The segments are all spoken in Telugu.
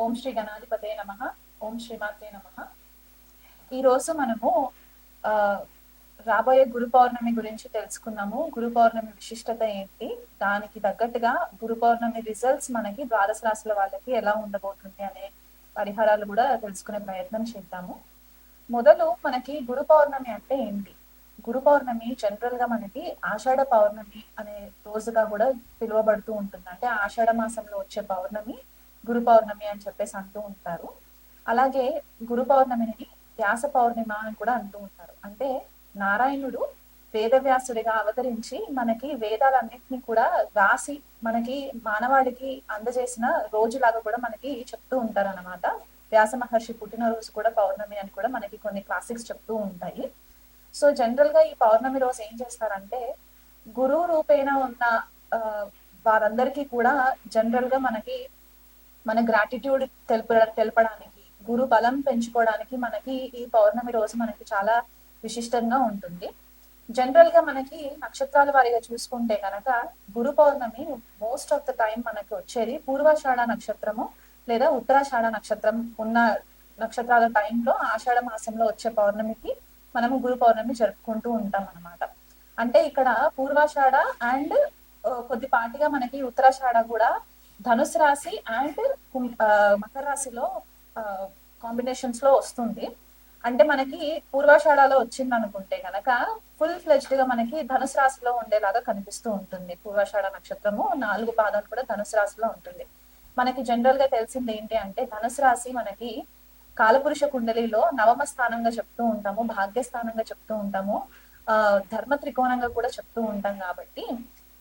ఓం శ్రీ గణాధిపతే నమ. ఓం శ్రీమాతే నమ. ఈరోజు మనము ఆ, రాబోయే గురు పౌర్ణమి గురించి తెలుసుకున్నాము గురు పౌర్ణమి విశిష్టత ఏంటి? దానికి తగ్గట్టుగా గురు పౌర్ణమి రిజల్ట్స్ మనకి ద్వాదశ రాశుల వాళ్ళకి ఎలా ఉండబోతుంది అనే పరిహారాలు కూడా తెలుసుకునే ప్రయత్నం చేద్దాము. మొదలు మనకి గురు పౌర్ణమి అంటే ఏంటి? గురు పౌర్ణమి జనరల్గా మనకి ఆషాఢ పౌర్ణమి అనే రోజుగా కూడా పిలువబడుతూ ఉంటుంది. అంటే ఆషాఢ మాసంలో వచ్చే పౌర్ణమి గురు పౌర్ణమి అని చెప్పేసి అంటూ ఉంటారు. అలాగే గురు పౌర్ణమిని వ్యాస పౌర్ణిమ అని కూడా అంటూ ఉంటారు. అంటే నారాయణుడు వేదవ్యాసుడిగా అవతరించి మనకి వేదాలన్నింటినీ కూడా రాసి మనకి మానవాడికి అందజేసిన రోజులాగా కూడా మనకి చెప్తూ ఉంటారు అనమాట వ్యాస మహర్షి పుట్టినరోజు కూడా పౌర్ణమి అని కూడా మనకి కొన్ని క్లాసిక్స్ చెప్తూ ఉంటాయి. సో జనరల్గా ఈ పౌర్ణమి రోజు ఏం చేస్తారంటే గురువు రూపేణ ఉన్న వారందరికీ కూడా జనరల్గా మనకి మన గ్రాటిట్యూడ్ తెలుప తెలపడానికి గురు బలం పెంచుకోవడానికి మనకి ఈ పౌర్ణమి రోజు మనకి చాలా విశిష్టంగా ఉంటుంది. జనరల్గా మనకి నక్షత్రాల వారిగా చూసుకుంటే కనుక Guru Pournami most of the time మనకి వచ్చేది పూర్వాషాఢ నక్షత్రము లేదా ఉత్తరాషాఢ నక్షత్రం ఉన్న నక్షత్రాల టైంలో ఆషాఢ మాసంలో వచ్చే పౌర్ణమికి మనము గురు పౌర్ణమి జరుపుకుంటూ ఉంటాం అన్నమాట. అంటే ఇక్కడ పూర్వాషాఢ అండ్ కొద్దిపాటిగా మనకి ఉత్తరాషాఢ కూడా ధనుసు రాశి అండ్ మకర రాశిలో కాంబినేషన్స్లో వస్తుంది. అంటే మనకి పూర్వాషాఢలో వచ్చింది అనుకుంటే కనుక ఫుల్ ఫ్లెజ్డ్గా మనకి ధనుసు రాశిలో ఉండేలాగా కనిపిస్తూ ఉంటుంది. పూర్వాషాఢ నక్షత్రము నాలుగు పాదాలు కూడా ధనుసు రాశిలో ఉంటుంది. మనకి జనరల్గా తెలిసింది ఏంటి అంటే ధనుసు రాశి మనకి కాలపురుష కుండలిలో నవమ స్థానంగా చెప్తూ ఉంటాము భాగ్యస్థానంగా చెప్తూ ఉంటాము ఆ ధర్మ త్రికోణంగా కూడా చెప్తూ ఉంటాం కాబట్టి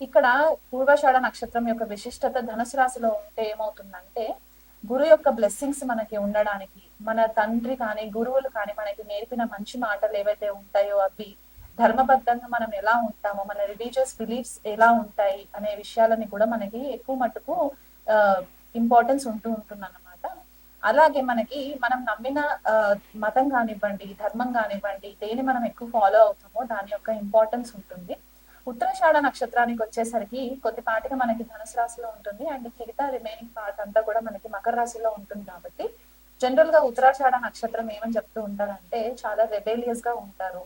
ఇక్కడ పూర్వాషాఢ నక్షత్రం యొక్క విశిష్టత ధనుసు రాశిలో ఉంటే ఏమవుతుందంటే గురు యొక్క బ్లెస్సింగ్స్ మనకి ఉండడానికి మన తండ్రి కానీ గురువులు కానీ మనకి నేర్పిన మంచి మాటలు ఏవైతే ఉంటాయో అవి ధర్మబద్ధంగా మనం ఎలా ఉంటామో మన రిలీజియస్ బిలీఫ్స్ ఎలా ఉంటాయి అనే విషయాలని కూడా మనకి ఎక్కువ మటుకు ఇంపార్టెన్స్ ఉంటూ ఉంటుంది అన్నమాట అలాగే మనకి మనం నమ్మిన మతం కానివ్వండి ధర్మం కానివ్వండి దేని మనం ఎక్కువ ఫాలో అవుతామో దాని యొక్క ఇంపార్టెన్స్ ఉంటుంది. ఉత్తరాషాఢ నక్షత్రానికి వచ్చేసరికి కొద్దిపాటిగా మనకి ధనుసు రాశిలో ఉంటుంది. అండ్ మిగతా రిమైనింగ్ పార్ట్ అంతా కూడా మనకి మకర రాశిలో ఉంటుంది కాబట్టి జనరల్గా ఉత్తరాషాఢ నక్షత్రం ఏమని చెప్తూ ఉంటారంటే చాలా రెబేలియస్గా ఉంటారు.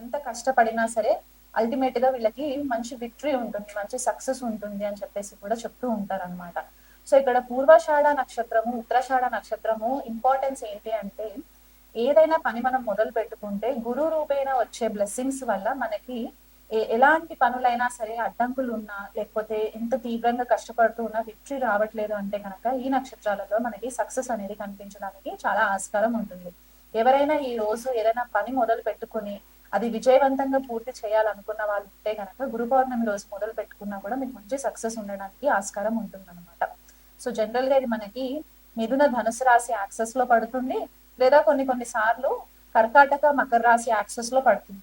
ఎంత కష్టపడినా సరే అల్టిమేట్గా వీళ్ళకి మంచి విక్టరీ ఉంటుంది మంచి సక్సెస్ ఉంటుంది అని చెప్పేసి కూడా చెప్తూ ఉంటారు అనమాట సో ఇక్కడ పూర్వాషాఢ నక్షత్రము ఉత్తరాషాఢ నక్షత్రము ఇంపార్టెన్స్ ఏంటి అంటే ఏదైనా పని మనం మొదలు పెట్టుకుంటే గురు రూపేణ వచ్చే బ్లెస్సింగ్స్ వల్ల మనకి ఎలాంటి పనులైనా సరే అడ్డంకులు ఉన్నా లేకపోతే ఎంత తీవ్రంగా కష్టపడుతూ ఉన్నా విక్టరీ రావట్లేదు అంటే కనుక ఈ నక్షత్రాలలో మనకి సక్సెస్ అనేది కనిపించడానికి చాలా ఆస్కారం ఉంటుంది. ఎవరైనా ఈ రోజు ఏదైనా పని మొదలు పెట్టుకుని అది విజయవంతంగా పూర్తి చేయాలనుకున్న వాళ్ళు ఉంటే కనుక గురు పౌర్ణమి రోజు మొదలు పెట్టుకున్నా కూడా మీకు మంచి సక్సెస్ ఉండడానికి ఆస్కారం ఉంటుంది అనమాట సో జనరల్గా ఇది మనకి మిథున ధనుసు రాశి యాక్సెస్లో పడుతుంది. లేదా కొన్ని కొన్ని సార్లు కర్కాటక మకర రాశి యాక్సెస్లో పడుతుంది.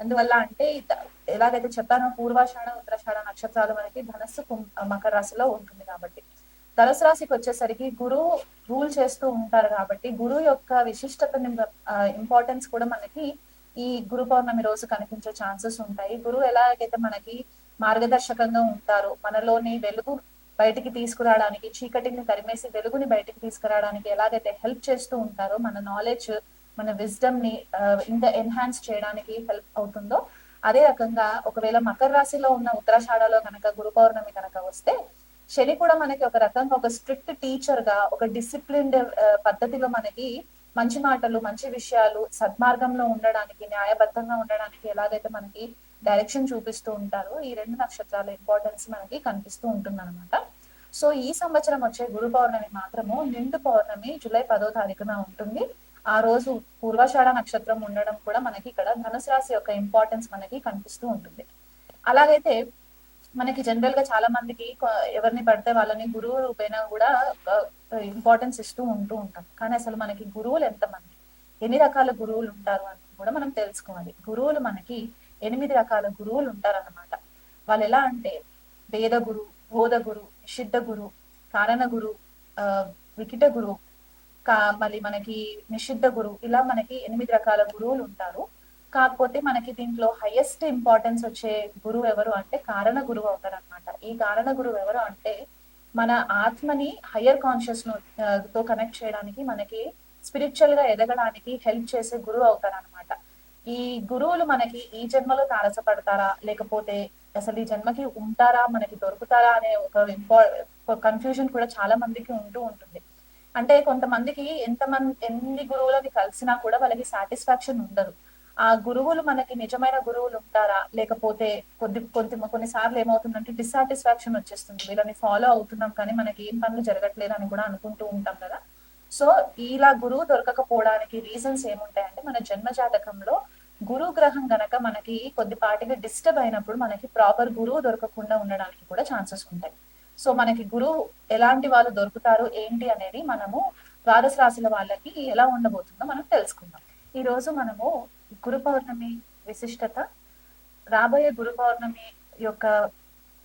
అందువల్ల అంటే ఎలాగైతే చెప్పానో పూర్వాషాఢ ఉత్తరాషాఢ నక్షత్రాలు మనకి ధనస్సు మకర రాశిలో ఉంటుంది కాబట్టి. ధనుసు రాశికి వచ్చేసరికి గురువు రూల్ చేస్తూ ఉంటారు కాబట్టి గురువు యొక్క విశిష్టతని ఇంపార్టెన్స్ కూడా మనకి ఈ గురు పౌర్ణమి రోజు కనిపించే ఛాన్సెస్ ఉంటాయి. గురువు ఎలాగైతే మనకి మార్గదర్శకంగా ఉంటారు మనలోని వెలుగు బయటికి తీసుకురావడానికి చీకటిని తరిమేసి వెలుగుని బయటికి తీసుకురావడానికి ఎలాగైతే హెల్ప్ చేస్తూ ఉంటారో మన నాలెడ్జ్ మన విజ్డమ్ని ఇంకా ఎన్హాన్స్ చేయడానికి హెల్ప్ అవుతుందో అదే రకంగా ఒకవేళ మకర రాశిలో ఉన్న ఉత్తరాషాఢలో కనుక గురు పౌర్ణమి కనుక వస్తే శని కూడా మనకి ఒక రకంగా ఒక స్ట్రిక్ట్ టీచర్గా ఒక డిసిప్లిన్డ్ పద్ధతిలో మనకి మంచి మాటలు మంచి విషయాలు సద్మార్గంలో ఉండడానికి న్యాయబద్ధంగా ఉండడానికి ఎలాగైతే మనకి డైరెక్షన్ చూపిస్తూ ఉంటారో. ఈ రెండు నక్షత్రాల ఇంపార్టెన్స్ మనకి కనిపిస్తూ ఉంటుంది అనమాట సో ఈ సంవత్సరం వచ్చే గురు పౌర్ణమి మాత్రము నిండు పౌర్ణమి జూలై పదో తారీఖున ఉంటుంది. ఆ రోజు పూర్వాషాఢ నక్షత్రం ఉండడం కూడా మనకి ఇక్కడ ధనుసు రాశి యొక్క ఇంపార్టెన్స్ మనకి కనిపిస్తూ ఉంటుంది. అలాగైతే మనకి జనరల్గా చాలా మందికి ఎవరిని పడితే వాళ్ళని గురువు రూపేణా కూడా ఇంపార్టెన్స్ ఇస్తూ ఉంటూ ఉంటాం. కానీ అసలు మనకి గురువులు ఎంతమంది? ఎన్ని రకాల గురువులు ఉంటారు అని కూడా మనం తెలుసుకోవాలి. గురువులు మనకి ఎనిమిది రకాల గురువులు ఉంటారన్నమాట. వాళ్ళు ఎలా అంటే వేద గురు బోధ గురు నిషిద్ధ గురు కారణ గురు ఆ, వికిట గురు కా మళ్ళీ మనకి నిషిద్ధ గురు ఇలా మనకి ఎనిమిది రకాల గురువులు ఉంటారు. కాకపోతే మనకి దీంట్లో హైయెస్ట్ ఇంపార్టెన్స్ వచ్చే గురువు ఎవరు అంటే కారణ గురువు అవుతారు అనమాట ఈ కారణ గురువు ఎవరు అంటే మన ఆత్మని హయ్యర్ కాన్షియస్తో కనెక్ట్ చేయడానికి మనకి స్పిరిచువల్గా ఎదగడానికి హెల్ప్ చేసే గురువు అవుతారు అనమాట ఈ గురువులు మనకి ఈ జన్మలో తారసపడతారా? లేకపోతే అసలు ఈ జన్మకి ఉంటారా? మనకి దొరుకుతారా? అనే ఒక ఇంపార్ కన్ఫ్యూజన్ కూడా చాలా మందికి ఉంటూ ఉంటుంది. అంటే కొంతమందికి ఎంతమంది ఎన్ని గురువులని కలిసినా కూడా వాళ్ళకి సాటిస్ఫాక్షన్ ఉండదు. ఆ గురువులు మనకి నిజమైన గురువులు ఉంటారా? లేకపోతే కొద్ది కొద్ది కొన్నిసార్లు ఏమవుతుందంటే డిస్సాటిస్ఫాక్షన్ వచ్చేస్తుంది. వీళ్ళని ఫాలో అవుతున్నాం కానీ మనకి ఏం పనులు జరగట్లేదు అని కూడా అనుకుంటూ ఉంటాం కదా. సో ఇలా గురువు దొరకకపోవడానికి రీజన్స్ ఏముంటాయంటే మన జన్మ జాతకంలో గురు గ్రహం గనక మనకి కొద్దిపాటిగా డిస్టర్బ్ అయినప్పుడు మనకి ప్రాపర్ గురువు దొరకకుండా ఉండడానికి కూడా ఛాన్సెస్ ఉంటాయి. సో మనకి గురువు ఎలాంటి వాళ్ళు దొరుకుతారు ఏంటి అనేది మనము ద్వాదశ రాశుల వాళ్ళకి ఎలా ఉండబోతుందో మనం తెలుసుకుందాం. ఈ రోజు మనము గురు పౌర్ణమి విశిష్టత రాబోయే గురు పౌర్ణమి యొక్క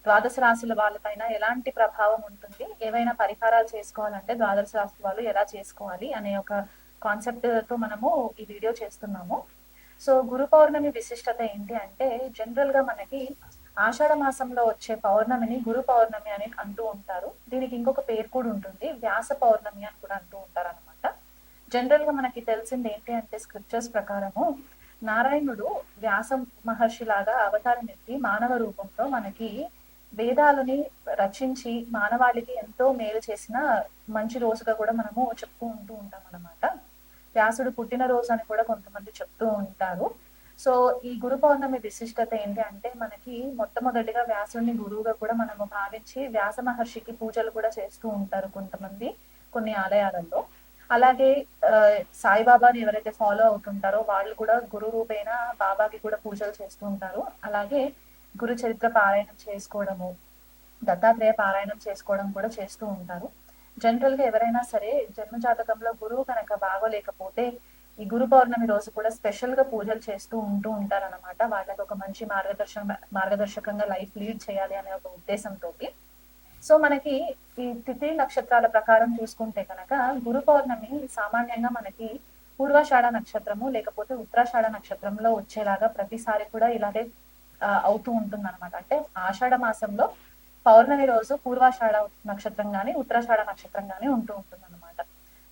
ద్వాదశ రాశుల వాళ్ళపైన ఎలాంటి ప్రభావం ఉంటుంది? ఏవైనా పరిహారాలు చేసుకోవాలంటే ద్వాదశ రాశి వాళ్ళు ఎలా చేసుకోవాలి అనే ఒక కాన్సెప్ట్తో మనము ఈ వీడియో చేస్తున్నాము. సో గురు పౌర్ణమి విశిష్టత ఏంటి అంటే జనరల్గా మనకి ఆషాఢ మాసంలో వచ్చే పౌర్ణమిని గురు పౌర్ణమి అని అంటూ ఉంటారు. దీనికి ఇంకొక పేరు కూడా ఉంటుంది వ్యాస పౌర్ణమి అని కూడా అంటూ ఉంటారు అనమాట జనరల్గా మనకి తెలిసింది ఏంటి అంటే స్క్రిప్చర్స్ ప్రకారము నారాయణుడు వ్యాస మహర్షి లాగా అవతారం ఎత్తి మానవ రూపంలో మనకి వేదాలని రచించి మానవాళికి ఎంతో మేలు చేసిన మంచి రోజుగా కూడా మనము చెప్తూ ఉంటూ ఉంటాం అనమాట వ్యాసుడు పుట్టినరోజు అని కూడా కొంతమంది చెప్తూ ఉంటారు. సో ఈ గురు పౌర్ణమి విశిష్టత ఏంటి అంటే మనకి మొట్టమొదటిగా వ్యాసుడిని గురువుగా కూడా మనము భావించి వ్యాస మహర్షికి పూజలు కూడా చేస్తూ ఉంటారు కొంతమంది కొన్ని ఆలయాలలో. అలాగే సాయిబాబాని ఎవరైతే ఫాలో అవుతుంటారో వాళ్ళు కూడా గురు రూపేణ బాబాకి కూడా పూజలు చేస్తూ ఉంటారు. అలాగే గురు చరిత్ర పారాయణం చేసుకోవడము దత్తాత్రేయ పారాయణం చేసుకోవడం కూడా చేస్తూ ఉంటారు. జనరల్గా ఎవరైనా సరే జన్మ జాతకంలో గురువు కనుక బాగోలేకపోతే ఈ గురు పౌర్ణమి రోజు కూడా స్పెషల్గా పూజలు చేస్తూ ఉంటూ ఉంటారనమాట వాళ్ళకి ఒక మంచి మార్గదర్శక మార్గదర్శకంగా లైఫ్ లీడ్ చేయాలి అనే ఒక ఉద్దేశంతో సో మనకి ఈ తిథి నక్షత్రాల ప్రకారం చూసుకుంటే కనుక గురు పౌర్ణమి సామాన్యంగా మనకి పూర్వాషాఢ నక్షత్రము లేకపోతే ఉత్తరాషాఢ నక్షత్రంలో వచ్చేలాగా ప్రతిసారి కూడా ఇలాగే అవుతూ ఉంటుంది అనమాట అంటే ఆషాఢ మాసంలో పౌర్ణమి రోజు పూర్వాషాఢ నక్షత్రం కానీ ఉత్తరాషాఢ నక్షత్రం కానీ ఉంటూ ఉంటుంది అనమాట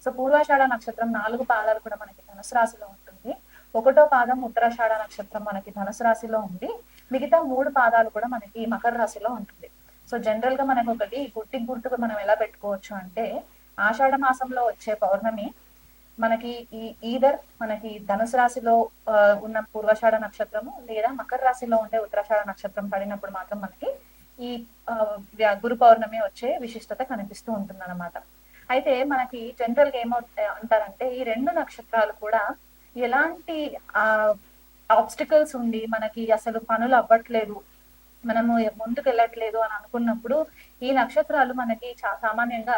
సో పూర్వాషాఢ నక్షత్రం నాలుగు పాదాలు కూడా మనకి ధనుసు రాశిలో ఉంటుంది. ఒకటో పాదం ఉత్తరాషాఢ నక్షత్రం మనకి ధనుసు రాశిలో ఉంది. మిగతా మూడు పాదాలు కూడా మనకి మకర రాశిలో ఉంటుంది. సో జనరల్గా మనకు ఒకటి గుర్తి గుర్తుగా మనం ఎలా పెట్టుకోవచ్చు అంటే ఆషాఢ మాసంలో వచ్చే పౌర్ణమి మనకి ఈ ఈదర్ మనకి ధనుసు రాశిలో ఉన్న పూర్వషాఢ నక్షత్రము లేదా మకర రాశిలో ఉండే ఉత్తరాషాఢ నక్షత్రం పడినప్పుడు మాత్రం మనకి ఈ గురు పౌర్ణమి వచ్చే విశిష్టత కనిపిస్తూ ఉంటుంది అనమాట అయితే మనకి జనరల్గా ఏమవుతా అంటారంటే ఈ రెండు నక్షత్రాలు కూడా ఎలాంటి ఆ ఆబ్స్టికల్స్ ఉండి మనకి అసలు పనులు అవ్వట్లేదు మనము ముందుకు వెళ్ళట్లేదు అని అనుకున్నప్పుడు ఈ నక్షత్రాలు మనకి సామాన్యంగా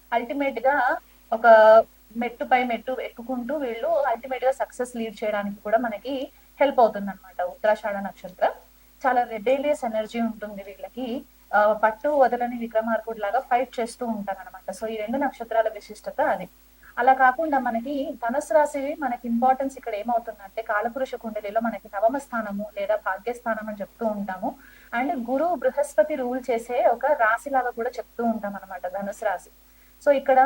అల్టిమేట్గా ఒక మెట్టు పై మెట్టు ఎక్కుకుంటూ వీళ్ళు అల్టిమేట్గా సక్సెస్ లీడ్ చేయడానికి కూడా మనకి హెల్ప్ అవుతుంది అనమాట ఉత్తరాషాఢ నక్షత్రం. చాలా రెబేలియస్ ఎనర్జీ ఉంటుంది వీళ్ళకి. పట్టు వదలని విక్రమార్కుడు లాగా ఫైట్ చేస్తూ ఉంటారు అనమాట సో ఈ రెండు నక్షత్రాల విశిష్టత అది. అలా కాకుండా మనకి ధనుసు రాశి మనకి ఇంపార్టెన్స్ ఇక్కడ ఏమవుతుందంటే కాలపురుష కుండలిలో మనకి నవమ స్థానము లేదా భాగ్యస్థానం అని చెప్తూ ఉంటాము. అండ్ గురు బృహస్పతి రూల్ చేసే ఒక రాశి లాగా కూడా చెప్తూ ఉంటాం అనమాట ధనుసు రాశి. సో ఇక్కడ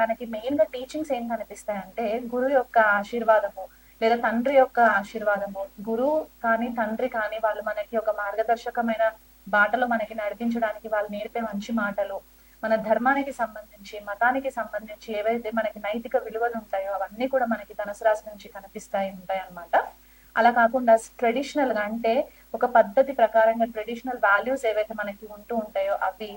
మనకి మెయిన్గా టీచింగ్స్ ఏం కనిపిస్తాయంటే గురువు యొక్క ఆశీర్వాదము లేదా తండ్రి యొక్క ఆశీర్వాదము. గురువు కానీ తండ్రి కానీ వాళ్ళు మనకి ఒక మార్గదర్శకమైన బాటలో మనకి నడిపించడానికి వాళ్ళు నేర్పే మంచి మాటలు. మన ధర్మానికి సంబంధించి మతానికి సంబంధించి ఏవైతే మనకి నైతిక విలువలు ఉంటాయో అవన్నీ కూడా మనకి ధనుసు రాశి నుంచి కనిపిస్తాయి ఉంటాయి అనమాట అలా కాకుండా ట్రెడిషనల్గా అంటే ఒక పద్ధతి ప్రకారంగా ట్రెడిషనల్ వాల్యూస్ ఏవైతే మనకి ఉంటూ ఉంటాయో అవి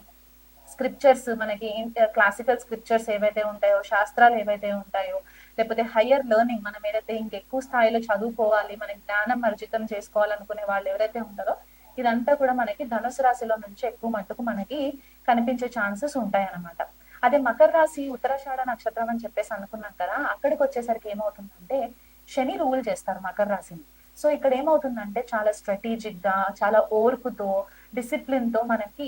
స్క్రిప్చర్స్ మనకి క్లాసికల్ స్క్రిప్చర్స్ ఏవైతే ఉంటాయో శాస్త్రాలు ఏవైతే ఉంటాయో లేకపోతే హయ్యర్ లెర్నింగ్ మనం ఏదైతే ఇంకెక్కువ స్థాయిలో చదువుకోవాలి మనకి జ్ఞానం అర్జితం చేసుకోవాలనుకునే వాళ్ళు ఎవరైతే ఉంటారో ఇదంతా కూడా మనకి ధనుసు రాశిలో నుంచి ఎక్కువ మట్టుకు మనకి కనిపించే ఛాన్సెస్ ఉంటాయి అన్నమాట అదే మకర రాశి ఉత్తరాషాఢ నక్షత్రం అని చెప్పేసి అనుకున్నాం కదా అక్కడికి వచ్చేసరికి ఏమవుతుందంటే శని రూల్ చేస్తారు మకర రాశిని. సో ఇక్కడ ఏమవుతుందంటే చాలా స్ట్రాటజిక్గా చాలా ఓర్పుతో డిసిప్లిన్తో మనకి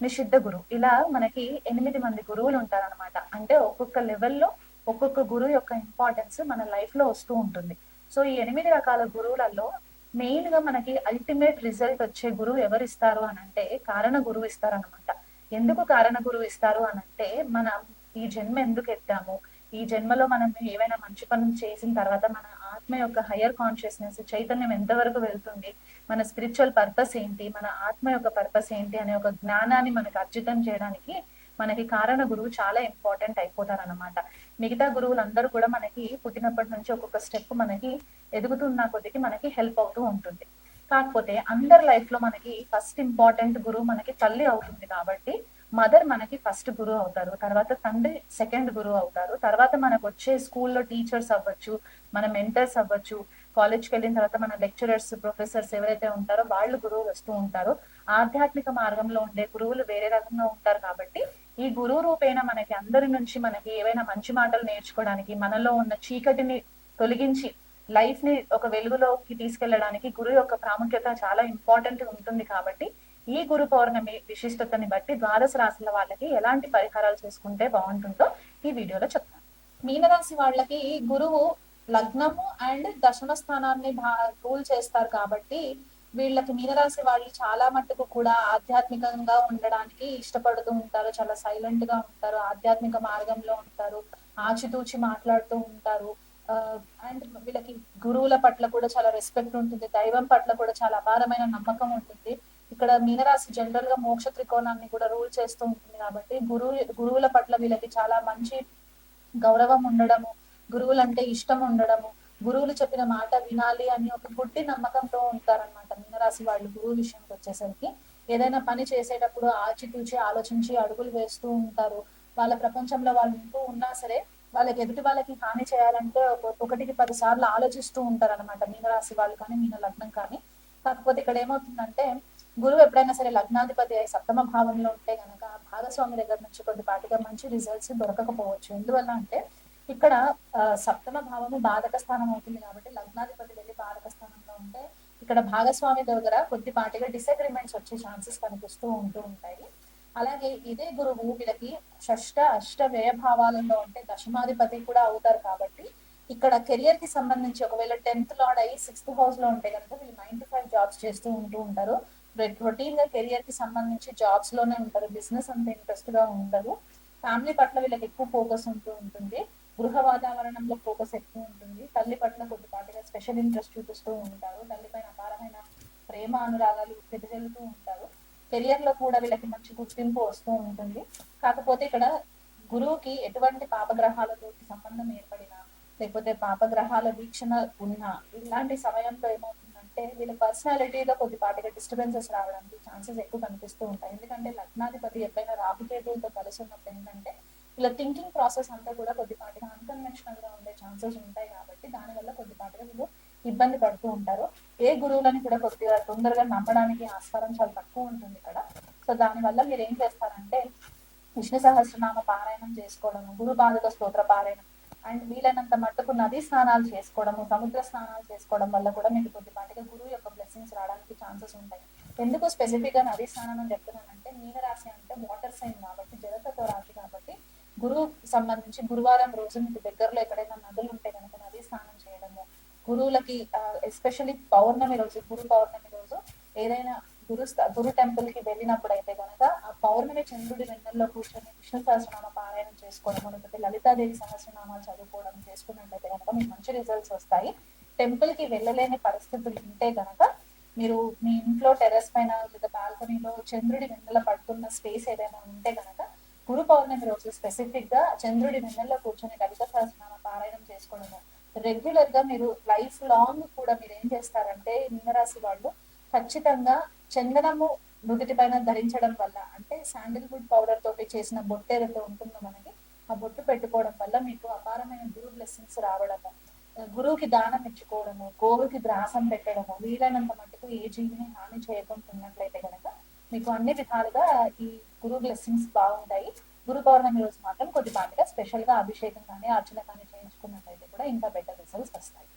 నిషిద్ధ గురువు ఇలా మనకి ఎనిమిది మంది గురువులు ఉంటారన్నమాట. అంటే ఒక్కొక్క లెవెల్లో ఒక్కొక్క గురువు యొక్క ఇంపార్టెన్స్ మన లైఫ్లో వస్తూ ఉంటుంది. సో ఈ ఎనిమిది రకాల గురువులలో మెయిన్గా మనకి అల్టిమేట్ రిజల్ట్ వచ్చే గురువు ఎవరు ఇస్తారు అని అంటే కారణ గురువు ఇస్తారు అనమాట ఎందుకు కారణ గురువు ఇస్తారు అని అంటే మనం ఈ జన్మ ఎందుకు ఎత్తాము? ఈ జన్మలో మనం ఏవైనా మంచి పనులు చేసిన తర్వాత మన ఆత్మ యొక్క హయ్యర్ కాన్షియస్నెస్ చైతన్యం ఎంతవరకు వెళ్తుంది మన స్పిరిచువల్ పర్పస్ ఏంటి మన ఆత్మ యొక్క పర్పస్ ఏంటి అనే ఒక జ్ఞానాన్ని మనకు అర్జితం చేయడానికి మనకి కారణ గురువు చాలా ఇంపార్టెంట్ అయిపోతారనమాట మిగతా గురువులందరూ కూడా మనకి పుట్టినప్పటి నుంచి ఒక్కొక్క స్టెప్ మనకి ఎదుగుతున్న కొద్దికి మనకి హెల్ప్ అవుతూ ఉంటుంది. కాకపోతే అందరి లైఫ్లో మనకి ఫస్ట్ ఇంపార్టెంట్ గురువు మనకి తల్లి అవుతుంది కాబట్టి మదర్ మనకి ఫస్ట్ గురువు అవుతారు తర్వాత తండ్రి సెకండ్ గురువు అవుతారు తర్వాత మనకు వచ్చే స్కూల్లో టీచర్స్ అవ్వచ్చు మన మెంటర్స్ అవ్వచ్చు కాలేజ్కి వెళ్ళిన తర్వాత మన లెక్చరర్స్ ప్రొఫెసర్స్ ఎవరైతే ఉంటారో వాళ్ళు గురువులు వస్తూ ఉంటారు. ఆధ్యాత్మిక మార్గంలో ఉండే గురువులు వేరే రకంగా ఉంటారు కాబట్టి ఈ గురువు రూపేణ మనకి అందరి నుంచి మనకి ఏవైనా మంచి మాటలు నేర్చుకోవడానికి మనలో ఉన్న చీకటిని తొలగించి లైఫ్ని ఒక వెలుగులోకి తీసుకెళ్ళడానికి గురువు యొక్క ప్రాముఖ్యత చాలా ఇంపార్టెంట్ ఉంటుంది కాబట్టి ఈ గురు పౌర్ణమి విశిష్టతని బట్టి ద్వాదశ రాశుల వాళ్ళకి ఎలాంటి పరిహారాలు చేసుకుంటే బాగుంటుందో ఈ వీడియోలో చెప్తాను. మీనరాశి వాళ్ళకి గురువు లగ్నము అండ్ దశమ స్థానాన్ని రూల్ చేస్తారు కాబట్టి వీళ్ళకి మీనరాశి వాళ్ళు చాలా మట్టుకు కూడా ఆధ్యాత్మికంగా ఉండడానికి ఇష్టపడుతూ ఉంటారు. చాలా సైలెంట్గా ఉంటారు. ఆధ్యాత్మిక మార్గంలో ఉంటారు. ఆచితూచి మాట్లాడుతూ ఉంటారు. అండ్ వీళ్ళకి గురువుల పట్ల కూడా చాలా రెస్పెక్ట్ ఉంటుంది. దైవం పట్ల కూడా చాలా అపారమైన నమ్మకం ఉంటుంది. ఇక్కడ మీనరాశి జనరల్గా మోక్ష త్రికోణాన్ని కూడా రూల్ చేస్తూ ఉంటుంది కాబట్టి గురువు గురువుల పట్ల వీళ్ళకి చాలా మంచి గౌరవం ఉండడము గురువులంటే ఇష్టం ఉండడము గురువులు చెప్పిన మాట వినాలి అని ఒక గుడ్డి నమ్మకంతో ఉంటారనమాట మీనరాశి వాళ్ళు గురువు విషయంకి వచ్చేసరికి. ఏదైనా పని చేసేటప్పుడు ఆచితూచి ఆలోచించి అడుగులు వేస్తూ ఉంటారు. వాళ్ళ ప్రపంచంలో వాళ్ళు ఉంటూ ఉన్నా సరే వాళ్ళకి ఎదుటి వాళ్ళకి హాని చేయాలంటే ఒక- ఒకటికి పది సార్లు ఆలోచిస్తూ ఉంటారు అనమాట మీనరాశి వాళ్ళు కానీ మీన లగ్నం కానీ. కాకపోతే ఇక్కడ ఏమవుతుందంటే గురువు ఎప్పుడైనా సరే లగ్నాధిపతి సప్తమ భావంలో ఉంటే కనుక భాగస్వామి దగ్గర నుంచి కొద్దిపాటిగా మంచి రిజల్ట్స్ దొరకకపోవచ్చు. ఎందువల్ల అంటే ఇక్కడ సప్తమ భావము బాధక స్థానం అవుతుంది కాబట్టి లగ్నాధిపతి వెళ్ళి బాధక స్థానంలో ఉంటే ఇక్కడ భాగస్వామి దగ్గర కొద్దిపాటిగా డిసగ్రిమెంట్స్ వచ్చే ఛాన్సెస్ కనిపిస్తూ ఉంటూ ఉంటాయి. అలాగే ఇదే గురువు వీళ్ళకి షష్ట అష్ట వ్యయ భావాలలో ఉంటే దశమాధిపతి కూడా అవుతారు కాబట్టి ఇక్కడ కెరియర్కి సంబంధించి ఒకవేళ టెన్త్ లాడ్ అయ్యి సిక్స్త్ హౌస్లో ఉంటే కనుక వీళ్ళు నైన్ టు ఫైవ్ జాబ్స్ చేస్తూ ఉంటూ ఉంటారు. రొటీన్గా కెరియర్కి సంబంధించి జాబ్స్లోనే ఉంటారు. బిజినెస్ అంత ఇంట్రెస్ట్గా ఉండదు. ఫ్యామిలీ పట్ల వీళ్ళకి ఎక్కువ ఫోకస్ ఉంటూ ఉంటుంది. గృహ వాతావరణంలో ఫోకస్ ఎక్కువ ఉంటుంది. తల్లి పట్ల కొద్దిపాటిగా స్పెషల్ ఇంట్రెస్ట్ చూపిస్తూ ఉంటారు. తల్లి పైన అపారమైన ప్రేమ అనురాగాలు వెదజల్లుతూ ఉంటారు. కెరియర్లో కూడా వీళ్ళకి మంచి గుర్తింపు వస్తూ ఉంటుంది. కాకపోతే ఇక్కడ గురువుకి ఎటువంటి పాపగ్రహాలతో సంబంధం ఏర్పడినా లేకపోతే పాపగ్రహాల వీక్షణ ఉన్నా ఇలాంటి సమయంలో ఏమవుతుంది? అంటే వీళ్ళ పర్సనాలిటీలో కొద్దిపాటిగా డిస్టర్బెన్సెస్ రావడానికి ఛాన్సెస్ ఎక్కువ కనిపిస్తూ ఉంటాయి. ఎందుకంటే లగ్నాధిపతి ఎప్పుడైనా రాహుకేతులతో కలిసి ఉన్నప్పుడు ఏంటంటే వీళ్ళ థింకింగ్ ప్రాసెస్ అంతా కూడా కొద్దిపాటిగా అన్కన్వెన్షనల్గా ఉండే ఛాన్సెస్ ఉంటాయి కాబట్టి దానివల్ల కొద్దిపాటిగా వీళ్ళు ఇబ్బంది పడుతూ ఉంటారు. ఏ గురువులని కూడా కొద్దిగా తొందరగా నమ్మడానికి ఆస్కారం చాలా తక్కువ ఉంటుంది ఇక్కడ. సో దానివల్ల మీరు ఏం చేస్తారంటే విష్ణు సహస్రనామ పారాయణం చేసుకోవడము గురు బాధక స్తోత్ర పారాయణం అండ్ వీలైనంత మట్టుకు నదీ స్నానాలు చేసుకోవడము సముద్ర స్నానాలు చేసుకోవడం వల్ల కూడా మీకు కొద్దిపాటిగా గురువు యొక్క బ్లెస్సింగ్స్ రావడానికి ఛాన్సెస్ ఉంటాయి. ఎందుకు స్పెసిఫిక్గా నదీ స్నానం అని చెప్తున్నానంటే మీనరాశి అంటే వాటర్ సైన్ కాబట్టి జలతత్వ రాశి కాబట్టి గురువు సంబంధించి గురువారం రోజు మీకు దగ్గరలో ఎక్కడైనా నదులు ఉంటే కనుక నది స్నానం చేయడము. గురువులకి ఎస్పెషల్లీ పౌర్ణమి రోజు గురు పౌర్ణమి రోజు ఏదైనా గురు గురు టెంపుల్కి వెళ్ళినప్పుడు అయితే కనుక ఆ పౌర్ణమి చంద్రుడి వెన్నెల్లో కూర్చొని విష్ణు సహస్రనామ పారాయణం చేసుకోవడం లేకపోతే లలితాదేవి సహస్రనామాలు చదువుకోవడం చేసుకున్నట్లయితే కనుక మీకు మంచి రిజల్ట్స్ వస్తాయి. టెంపుల్కి వెళ్ళలేని పరిస్థితులు ఉంటే కనుక మీరు మీ ఇంట్లో టెర్రస్ పైన లేదా బాల్కనీలో చంద్రుడి వెన్నెల పడుతున్న స్పేస్ ఏదైనా ఉంటే కనుక గురు పౌర్ణమి రోజు స్పెసిఫిక్గా చంద్రుడి వెన్నెల్లో కూర్చొని లలిత సహస్రనామ పారాయణం చేసుకోవడము. రెగ్యులర్గా మీరు లైఫ్ లాంగ్ కూడా మీరు ఏం చేస్తారంటే మీనరాశి వాళ్ళు ఖచ్చితంగా చందనము నుదుటి పైన ధరించడం వల్ల అంటే శాండిల్వుడ్ పౌడర్ తోటి చేసిన బొట్టేదైతే ఉంటుందో మనకి ఆ బొట్టు పెట్టుకోవడం వల్ల మీకు అపారమైన గురు బ్లెస్సింగ్స్ రావడము గురువుకి దానం ఇచ్చుకోవడము గోవుకి ద్రాసం పెట్టడము వీలైనంత మటుకు ఏ జీవిని హాని చేయకుండా ఉన్నట్లయితే కనుక మీకు అన్ని విధాలుగా ఈ గురు బ్లెస్సింగ్స్ బాగుంటాయి. గురు పౌర్ణమి రోజు మాత్రం కొద్దిపాటిగా స్పెషల్గా అభిషేకం కానీ అర్చన కానీ చేయించుకున్నట్లయితే కూడా ఇంకా బెటర్ రిజల్ట్స్ వస్తాయి.